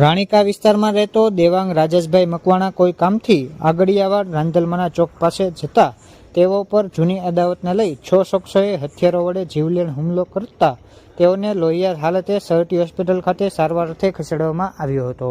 રાણીકા વિસ્તારમાં રહેતો દેવાંગ રાજેશભાઈ મકવાણા કોઈ કામથી આગળિયાવાડ રાંધલમાના ચોક પાસે જતા, તેઓ પર જૂની અદાવતને લઈ છ શખ્સોએ હથિયારો વડે જીવલેણ હુમલો કરતા, તેઓને લોહિયાર હાલતે સરટી હોસ્પિટલ ખાતે સારવાર અર્થે ખસેડવામાં આવ્યો હતો.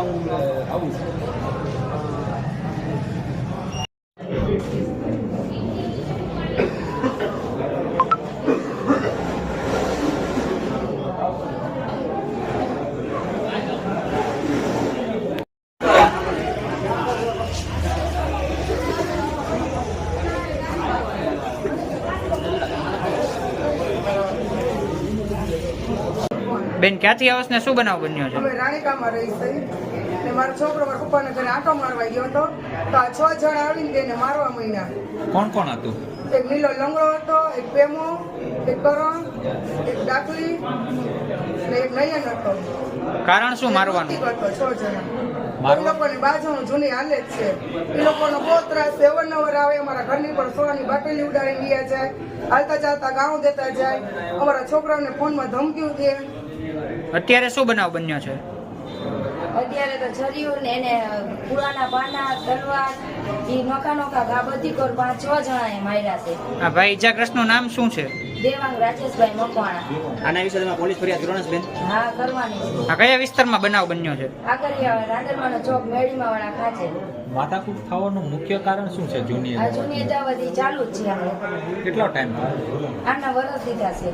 나오는 나오고 네, 있어요. બેન ક્યાંથી આવસ ને શું બનાવ બન્યો છે? અમે રાણીકામાં રહી છે. ને મારો છોકરો મારા પપ્પાના ઘરે આંટો મારવા ગયો હતો. તો આ છ જણ આવીને તેને મારવા મહિના કોણ કોણ હતું? એક નીલો લંગડો હતો એક પેમો એક કરણ એક ડાકલી ને એક નયન હતો. કારણ શું મારવાનું? હતો છ જણા. એ લોકોની બાજુનું જૂની હાલે જ છે. એ લોકોનો બહુ ત્રાસ છે અવારનવાર આવે અમારા ઘરની પર સોનાની બાટલી ઉડાડી ગયા જાય. હાલતા ચાલતા ગાઉં દેતા જાય. અમારા છોકરાઓને ફોનમાં ધમકીઓ દે. અત્યારે શું બનાવ બન્યો છે? અત્યારે તો છરીયું ને એને પુરાના પાના તલવાર એ નોકા નોકા ઘા બધી કર પાંચ છ જણા એ માર્યા છે. આ ભાઈ ઇજાગ્રસ્તનું નામ શું છે? દેવાંગ રાજેશભાઈ મકવાણા. આના વિશે તમે પોલીસ ફરિયાદ કરો ને બેન. હા કરવાની છે. આ કયા વિસ્તારમાં બનાવ બન્યો છે? આગળિયા રાંદરમાનો ચોક મેળીમાં વાળા ખાચે માથાકૂટ થવાનું મુખ્ય કારણ શું છે જૂની આ જૂની અદાવત ચાલુ જ છે આપણે કેટલો ટાઈમ આના વરસ દીધા છે.